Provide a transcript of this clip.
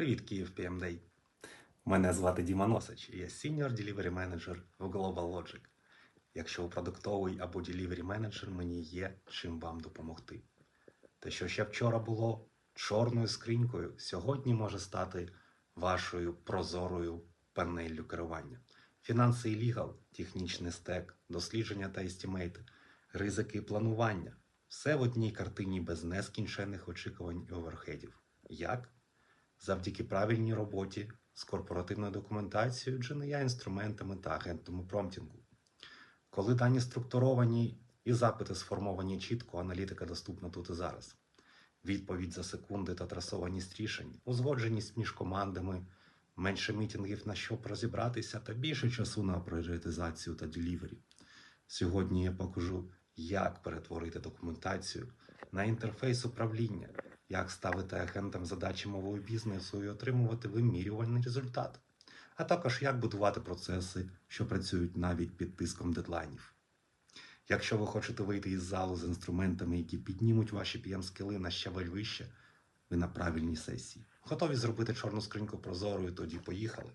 Привіт, Київ PMDay. Мене звати Діма Носич, я Senior Delivery Manager в Global Logic. Якщо ви продуктовий або Delivery Manager, мені є чим вам допомогти. Те, що ще вчора було чорною скринькою, сьогодні може стати вашою прозорою панеллю керування. Фінанси і лігал, технічний стек, дослідження та естімейти, ризики і планування. Все в одній картині без нескінченних очікувань і оверхедів. Як? Завдяки правильній роботі з корпоративною документацією, GNI інструментами та агентному промптінгу. Коли дані структуровані і запити сформовані чітко, аналітика доступна тут і зараз. Відповідь за секунди та трасованість рішень, узгодженість між командами, менше мітингів на щоб розібратися та більше часу на пріоритизацію та делівері. Сьогодні я покажу, як перетворити документацію на інтерфейс управління, як ставити агентам задачі мовою бізнесу і отримувати вимірювальний результат, а також як будувати процеси, що працюють навіть під тиском дедлайнів. Якщо ви хочете вийти із залу з інструментами, які піднімуть ваші PM-скіли на ще вище, ви на правильній сесії. Готові зробити чорну скриньку прозорою, тоді поїхали.